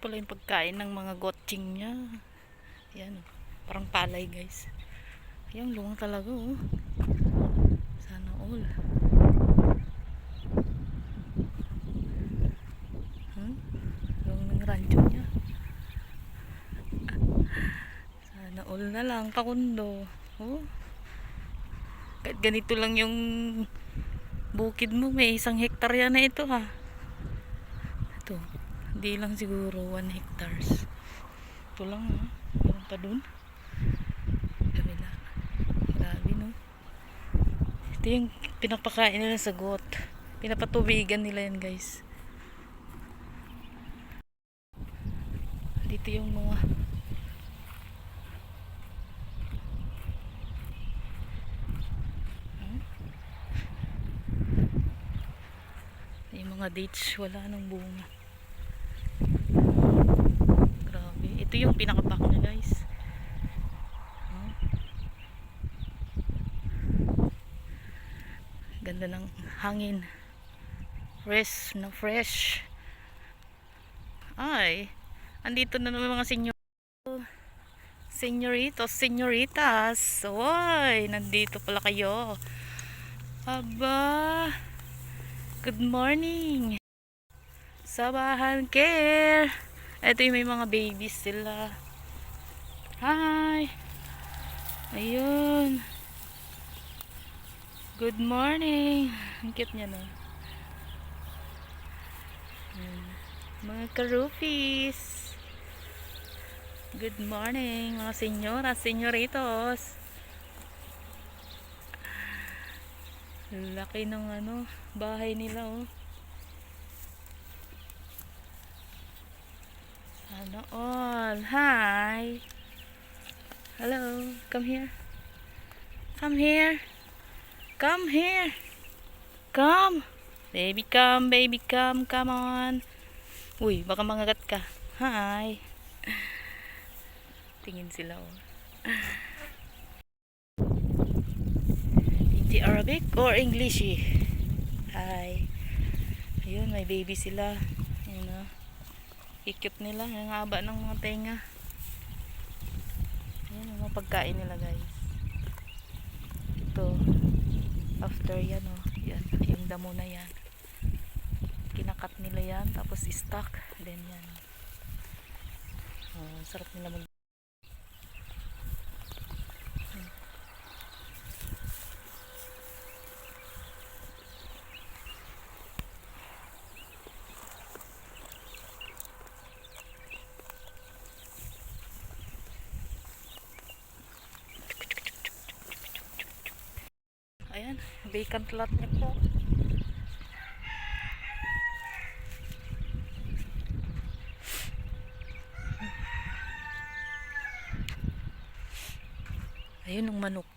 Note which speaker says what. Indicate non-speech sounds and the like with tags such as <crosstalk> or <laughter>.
Speaker 1: pala yung pagkain ng mga gotching niya. Yan, oh. parang palay guys. Ayan, luwang talaga oh. Sana all. Hmm? Luwang ng rancho niya. <laughs> Sana all na lang, pakundo. Oh. Kahit ganito lang yung bukid mo, may isang hektarya na ito ha. Ito, hindi lang siguro 1 hectares. Ito lang ha. Meron pa dun. Kabila. Grabe no. Ito yung pinapakain nila sa got. Pinapatubigan nila yan guys. Dito yung mga yung mga dates wala nang bunga. Grabe. Ito yung pinakapak niya guys. Oh. Ganda ng hangin. Fresh na fresh. Ay. Andito na naman mga senyor. Senyoritos, senyoritas. Oy, nandito pala kayo. Aba. Good morning. Sabahan care. Ito yung may mga babies sila. Hi. Ayun. Good morning. Ang cute niya no. Mga karupis. Good morning mga senyora, senyoritos. Laki ng ano, bahay nila oh. Sana all. Hi. Hello. Come here. Come here. Come here. Come. Baby come, baby come. Come on. Uy, baka mangagat ka. Hi. <laughs> Tingin sila oh. Hindi Arabic or English eh. Hi. Ayun, may baby sila. Ikot nila. Ang haba ng mga tenga. Ayun, yung mga pagkain nila guys. Ito. After yan oh. Yan. Yung damo na yan. Kinakat nila yan. Tapos stock. Then yan. Oh, sarap nila mag Ayan, vacant lot niya po. Ayun ang manok.